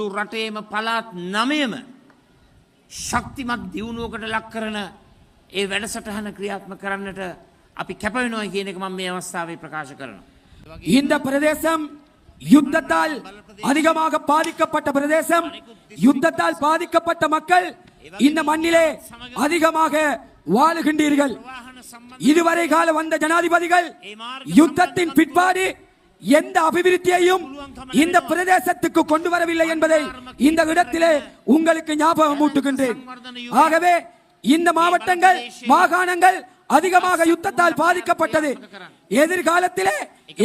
රටේම පලාත් නමයම ශක්තිමත් දියුණුවකට ලක් කරන ඒ වැඩසටහන ක්‍රියාත්ම කරන්නට අපි කැපවෙනවා කියන එක මම මේ අවස්ථාවේ ප්‍රකාශ කරනවා. இந்த பிரதேசம் யுத்தத்தால் அதிகமாக பாதிக்கப்பட்ட பிரதேசம் யுத்தத்தால் பாதிக்கப்பட்ட மக்கள் இந்த மண்ணிலே அதிகமாக வாழுகின்றீர்கள் இதுவரை கால வந்த ஜனாதிபதிகள் யுத்தத்தின் பிற்பாடு எந்த அபிவிருத்தியையும் இந்த பிரதேசத்துக்கு கொண்டு வரவில்லை என்பதை இந்த இடத்திலே உங்களுக்கு ஞாபகம் ஊட்டுகின்றேன். ஆகவே இந்த மாவட்டங்கள் மாகாணங்கள் அதிகமாக யுத்தத்தால் பாதிக்கப்பட்டது. எதிர்காலத்திலே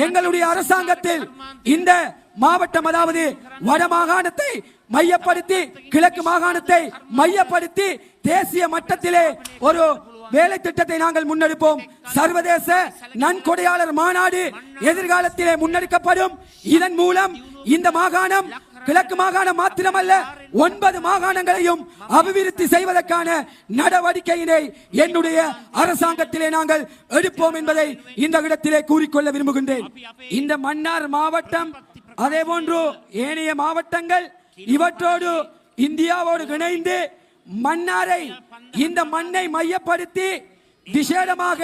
எங்களுடைய அரசாங்கத்தில் இந்த மாவட்டம் அதாவது வட மாகாணத்தை மையப்படுத்தி கிழக்கு மாகாணத்தை மையப்படுத்தி தேசிய மட்டத்திலே ஒரு வேலை திட்டத்தை நாங்கள் முன்னெடுப்போம். சர்வதேச நன்கொடையாளர் மாநாடு எதிர்காலத்திலே முன்னெடுக்கப்படும். இதன் மூலம் இந்த மாகாணம் கிழக்கு மாகாணம் மாத்திரமல்ல ஒன்பது மாகாணங்களையும் அபிவிருத்தி செய்வதற்கான நடவடிக்கையினை என்னுடைய அரசாங்கத்திலே நாங்கள் எடுப்போம் என்பதை இந்த இடத்திலே கூறிக்கொள்ள விரும்புகின்றேன். இந்த மன்னார் மாவட்டம் அதே போன்று ஏனைய மாவட்டங்கள் இவற்றோடு இந்தியாவோடு இணைந்து மன்னாரை இந்த மண்ணை மையப்படுத்தி விசேடமாக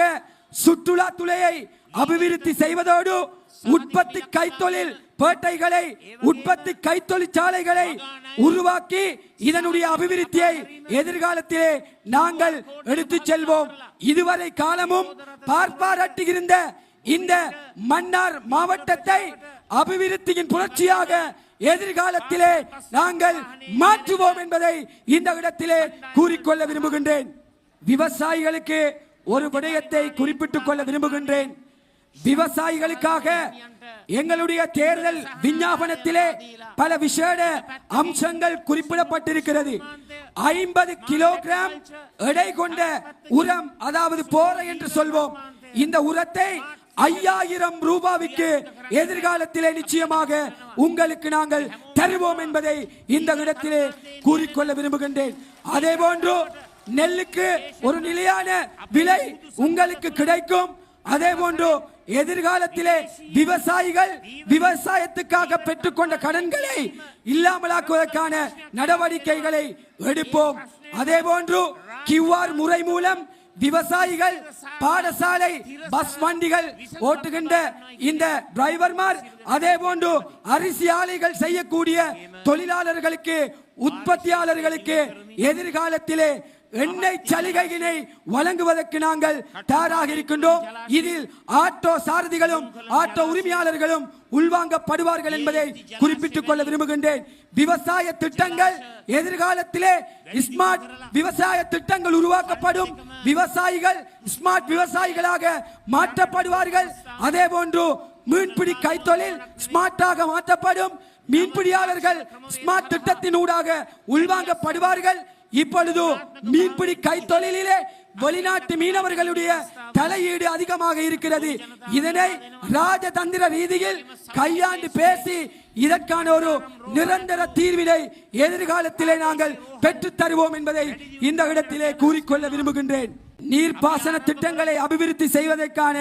சுற்றுலா துறையை அபிவிருத்தி செய்வதோடு உற்பத்தி கைத்தொழில் பேட்டைகளை உற்பத்தி கைத்தொழிற்சாலைகளை உருவாக்கி இதனுடைய அபிவிருத்தியை எதிர்காலத்திலே நாங்கள் எடுத்து செல்வோம். இதுவரை காலமும் பார்ப்பாரட்டுகிருந்த இந்த மன்னார் மாவட்டத்தை அபிவிருத்தியின் புரட்சியாக எதிர்காலத்திலே நாங்கள் மாற்றுவோம் என்பதை இந்த இடத்திலே கூறிக்கொள்ள விரும்புகின்றேன். விவசாயிகளுக்கு ஒரு விடயத்தை குறிப்பிட்டுக் கொள்ள விரும்புகின்றேன். விவசாயிகளுக்காக எங்களுடைய தேர்தல் விஞ்ஞாபனத்திலே பல விசேட அம்சங்கள் குறிப்பிடப்பட்டிருக்கிறது. ஐம்பது கிலோகிராம் எடை கொண்ட உரம் அதாவது போரை என்று சொல்வோம். இந்த உரத்தை ஐயாயிரம் ரூபாய்க்கு எதிர்காலத்திலே நிச்சயமாக உங்களுக்கு நாங்கள் தருவோம் என்பதை இந்த இடத்திலே கூறிக்கொள்ள விரும்புகின்றேன். அதே போன்று நெல்லுக்கு ஒரு நிலையான விலை உங்களுக்கு கிடைக்கும். அதே போன்று எதிர்காலத்திலே விவசாயிகள் விவசாயத்துக்காக பெற்றுக்கொண்ட கடன்களை இல்லாமலாக்குவதற்கான நடவடிக்கைகளை எடுப்போம். அதே போன்று கியூஆர் முறை மூலம் விவசாயிகள் பாடசாலை பஸ் வண்டிகள் ஓட்டுகின்ற இந்த டிரைவர்மார் அதே போன்று அரிசி ஆலைகள் செய்யக்கூடிய தொழிலாளர்களுக்கு உற்பத்தியாளர்களுக்கு எதிர்காலத்திலே எண்ணெய் சலுகையினை வழங்குவதற்கு நாங்கள் தயாராக இருக்கின்றோம். இதில் ஆட்டோ சாரதிகளும் ஆட்டோ உரிமையாளர்களும் உள்வாங்கப்படுவார்கள் என்பதை குறிப்பிட்டுக் கொள்ள விரும்புகின்றேன். விவசாய திட்டங்கள் எதிர்காலத்திலே ஸ்மார்ட் விவசாய திட்டங்கள் உருவாக்கப்படும். விவசாயிகள் ஸ்மார்ட் விவசாயிகளாக மாற்றப்படுவார்கள். அதே போன்று மீன்பிடி கைத்தொழில் ஸ்மார்ட்டாக மாற்றப்படும். மீன்பிடியாளர்கள் ஸ்மார்ட் திட்டத்தின் ஊடாக உள்வாங்கப்படுவார்கள். இப்பொழுது மீன்பிடி கைத்தொழிலிலே வெளிநாட்டு மீனவர்களுடைய தலையீடு அதிகமாக இருக்கிறது. இதனை ராஜதந்திர ரீதியில் கையாண்டு பேசி இதற்கான ஒரு நிரந்தர தீர்வினை எதிர்காலத்திலே நாங்கள் பெற்றுத் தருவோம் என்பதை இந்த இடத்திலே கூறிக்கொள்ள விரும்புகின்றேன். நீர்ப்பாசன திட்டங்களை அபிவிருத்தி செய்வதற்கான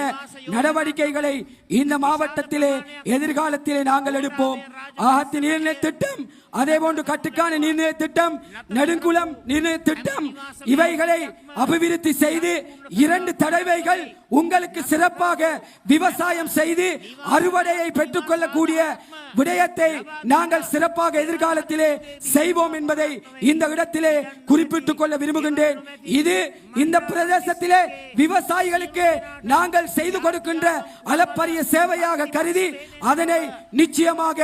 நடவடிக்கைகளை இந்த மாவட்டத்திலே எதிர்காலத்திலே நாங்கள் எடுப்போம். ஆகத்து நீர்நிலை திட்டம் அதே போன்று கட்டுக்கான நீர்நிலை திட்டம் நெடுங்குளம் நீர்நிலை திட்டம் இவைகளை அபிவிருத்தி செய்து இரண்டு தடவைகள் உங்களுக்கு சிறப்பாக விவசாயம் செய்து அறுவடையை பெற்றுக்கொள்ளக்கூடிய விடயத்தை நாங்கள் சிறப்பாக எதிர்காலத்திலே செய்வோம் என்பதை இந்த இடத்திலே குறிப்பிட்டுக் கொள்ள விரும்புகின்றேன். இது இந்த பிரதேச பிரதேசத்திலே விவசாயிகளுக்கு நாங்கள் செய்து கொடுக்கின்ற அளப்பரிய சேவையாக கருதி அதனை நிச்சயமாக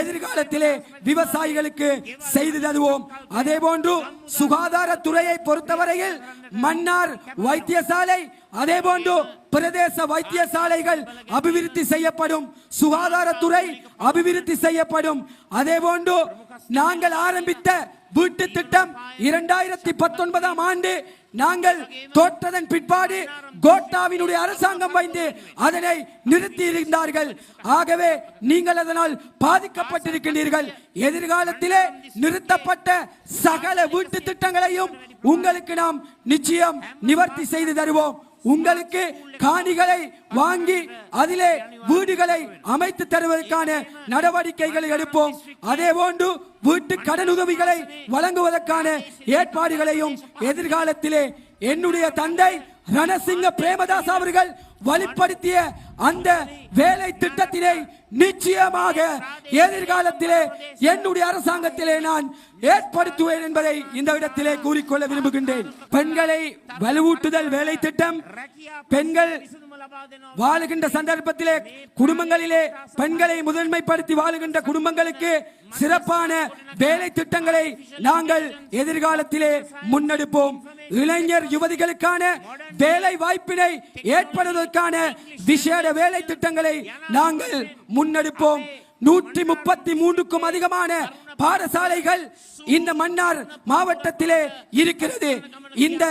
எதிர்காலத்திலே விவசாயிகளுக்கு செய்து தருவோம். அதே போன்று சுகாதாரத்துறையை பொறுத்தவரையில் மன்னார் வைத்தியசாலை அதே போன்று பிரதேச வைத்தியசாலைகள் அபிவிருத்தி செய்யப்படும் சுகாதாரத்துறை அபிவிருத்தி செய்யப்படும். அதே போன்று நாங்கள் ஆரம்பித்த வீட்டு திட்டம் இரண்டாயிரத்தி பத்தொன்பதாம் ஆண்டு நாங்கள் தோற்றதன் பிற்பாடு கோட்டாவினுடைய அரசாங்கம் வைத்து அதனை நிறுத்தி இருந்தார்கள் ஆகவே நீங்கள் அதனால் பாதிக்கப்பட்டிருக்கின்றீர்கள் எதிர்காலத்திலே நிறுத்தப்பட்ட சகல வீட்டு திட்டங்களையும் உங்களுக்கு நாம் நிச்சயம் நிவர்த்தி செய்து தருவோம். உங்களுக்கு காணிகளை வாங்கி அதிலே வீடுகளை அமைத்து தருவதற்கான நடவடிக்கைகளை எடுப்போம். அதே போன்று வீட்டு கடனுதவிகளை வழங்குவதற்கான ஏற்பாடுகளையும் எதிர்காலத்திலே என்னுடைய தந்தை ரணசிங்க பிரேமதாஸ் அவர்கள் வழிப்படுத்திய அந்த வேலை திட்டத்தினை நிச்சயமாக எதிர்காலத்திலே என்னுடைய அரசாங்கத்திலே நான் ஏற்படுத்துவேன் என்பதை இந்த இடத்திலே கூறிக்கொள்ள விரும்புகின்றேன். பெண்களை வலுவூட்டுதல் வேலை திட்டம் பெண்கள் வாழுகின்ற சந்தர்ப்பத்திலே குடும்பங்களிலே பெண்களை முதன்மைப்படுத்தி வாழுகின்ற குடும்பங்களுக்கு சிறப்பான வேலை திட்டங்களை நாங்கள் எதிர்காலத்திலே முன்னெடுப்போம். இளைஞர் யுவதிகளுக்கான வேலை வாய்ப்பினை ஏற்படுவதற்கான விசேட வேலை திட்டங்களை நாங்கள் முன்னெடுப்போம். நூற்றி முப்பத்தி மூன்றுக்கும் அதிகமான பாடசாலைகள் இந்த மன்னார் மாவட்டத்திலே இருக்கிறது. இந்த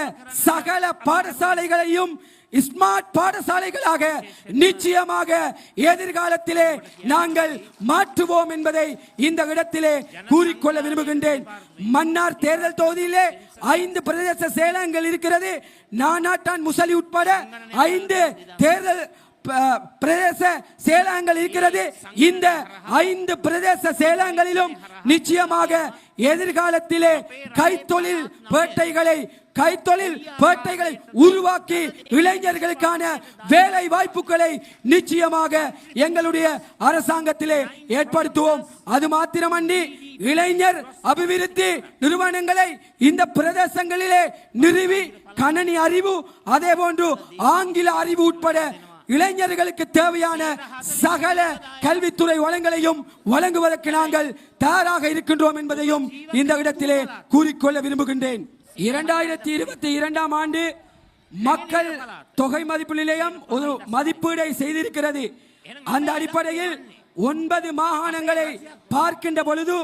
சகல பாடசாலைகளையும் ஸ்மார்ட் பாடசாலைகளாக நிச்சயமாக எதிர்காலத்திலே நாங்கள் மாற்றுவோம் என்பதை இந்த இடத்திலே கூறிக்கொள்ள விரும்புகின்றேன். மன்னார் தேர்தல் தொகுதியிலே ஐந்து பிரதேச செயலகங்கள் இருக்கிறது. நானாட்டான் முசலி உட்பட ஐந்து தேர்தல் ப- பிரதேச செயலகங்கள் இருக்கிறது. இந்த ஐந்து பிரதேச செயலகங்களிலும் நிச்சயமாக எதிர்காலத்திலே கைத்தொழில் பேட்டைகளை கைத்தொழில் பேட்டைகளை உருவாக்கி இளைஞர்களுக்கான வேலை வாய்ப்புகளை நிச்சயமாக எங்களுடைய அரசாங்கத்திலே ஏற்படுத்துவோம். அது மாத்திரமன்றி இளைஞர் அபிவிருத்தி நிறுவனங்களை இந்த பிரதேசங்களிலே நிறுவி கணனி அறிவு அதே போன்று ஆங்கில அறிவு உட்பட இளைஞர்களுக்கு தேவையான சகல கல்வித்துறை வளங்களையும் வழங்குவதற்கு நாங்கள் தயாராக இருக்கின்றோம் என்பதையும் இந்த இடத்திலே கூறிக்கொள்ள விரும்புகின்றேன். இரண்டாயிரத்தி இருபத்தி இரண்டாம் ஆண்டு மக்கள் தொகை மதிப்பு நிலையம் ஒரு மதிப்பீடை செய்திருக்கிறது. அந்த அடிப்படையில் ஒன்பது மாகாணங்களை பார்க்கின்ற பொழுது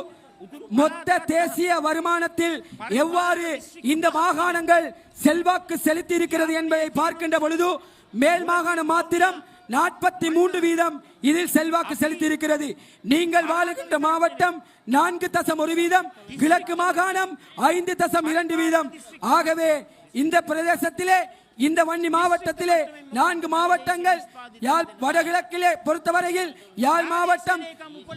மொத்த தேசிய வருமானத்தில் எவ்வாறு இந்த மாகாணங்கள் செல்வாக்கு செலுத்தி இருக்கிறது என்பதை பார்க்கின்ற பொழுது மேல் மாகாணம் மாத்திரம் நாற்பத்தி மூன்று வீதம் இதில் செல்வாக்கு செலுத்தி இருக்கிறது நீங்கள் வாழுகின்ற மாவட்டம் நான்கு தசம் ஒரு வீதம் கிழக்கு மாகாணம் ஐந்து தசம் இரண்டு வீதம். ஆகவே இந்த பிரதேசத்திலே இந்த வன்னி மாவட்டத்திலே நான்கு மாவட்டங்கள் யாழ் வடகிழக்கிலே பொறுத்தவரையில் யாழ் மாவட்டம்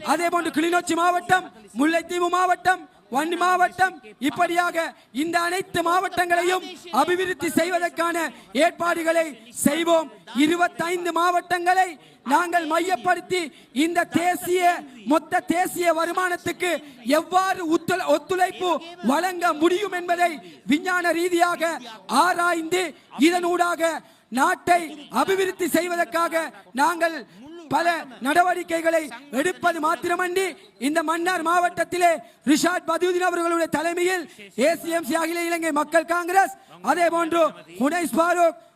அதே போன்று கிளிநொச்சி மாவட்டம் முல்லைத்தீவு மாவட்டம் வண்டி மாவட்டம். இப்படியாக இந்த அனைத்து மாவட்டங்களையும் அபிவிருத்தி செய்வதற்கான ஏற்பாடுகளை செய்வோம். இருபத்தைந்து மாவட்டங்களை நாங்கள் மையப்படுத்தி இந்த தேசிய மொத்த தேசிய வருமானத்துக்கு எவ்வாறு ஒத்துழை- ஒத்துழைப்பு வழங்க முடியும் என்பதை விஞ்ஞான ரீதியாக ஆராய்ந்து இதனூடாக நாட்டை அபிவிருத்தி செய்வதற்காக நாங்கள் பல நடவடிக்கைகளை எடுப்பது மாத்திரமன்றி இந்த மன்னார் மாவட்டத்திலே ரிஷாட் பதுதீன் அவர்களுடைய தலைமையில் ஏசிஎம்சி அகில இலங்கை மக்கள் காங்கிரஸ் அதே போன்று ஹுனைஸ்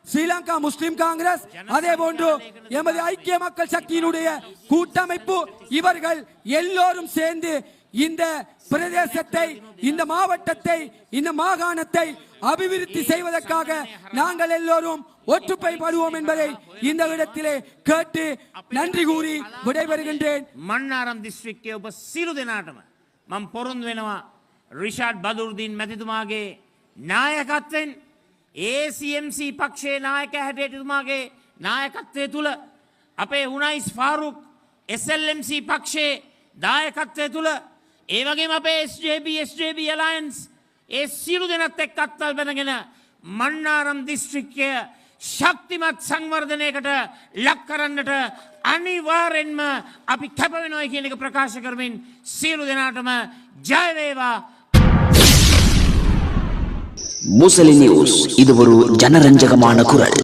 ஸ்ரீலங்கா முஸ்லிம் காங்கிரஸ் அதே போன்று எமது ஐக்கிய மக்கள் சக்தியினுடைய கூட்டமைப்பு இவர்கள் எல்லோரும் சேர்ந்து இந்த பிரதேசத்தை இந்த மாவட்டத்தை இந்த மாகாணத்தை அபிவிருத்தி செய்வதற்காக நாங்கள் எல்லோரும் ஒற்றுமைப்படுவோம் என்பதை இந்த இடத்திலே கேட்டு நன்றி கூறி விடைபெறுகின்றேன் මන්නාරම් දිස්ත්‍රික්කය ඔබ සිරු දෙනාටම මං පොරුන් වෙනවා රිෂාඩ් බදුරදීන් මැතිතුමාගේ නායකත්වෙන් ACMC පක්ෂයේ නායක හැටේටතුමාගේ නායකත්වය තුළ අපේ උනයිස් ෆාරුක් SLMC පක්ෂයේ දායකත්වය තුළ ඒවගේ අපේ SJB SJB අලයින්ස් ඒ සිරු දෙනත් එක් අත්තල් බැනගෙන මන්නාරම් දිස්ත්‍රික්කය ශක්තිමත් සංවර්ධනයකට ලක් කරන්නට අනිවාරෙන්ම අපි කැපවෙනොයි කියන එක ප්‍රකාශ කරමින් සියලු දෙනාටම ජයවේවා முசலி நியூஸ் இது ஒரு ஜனரஞ்சகமான குரல்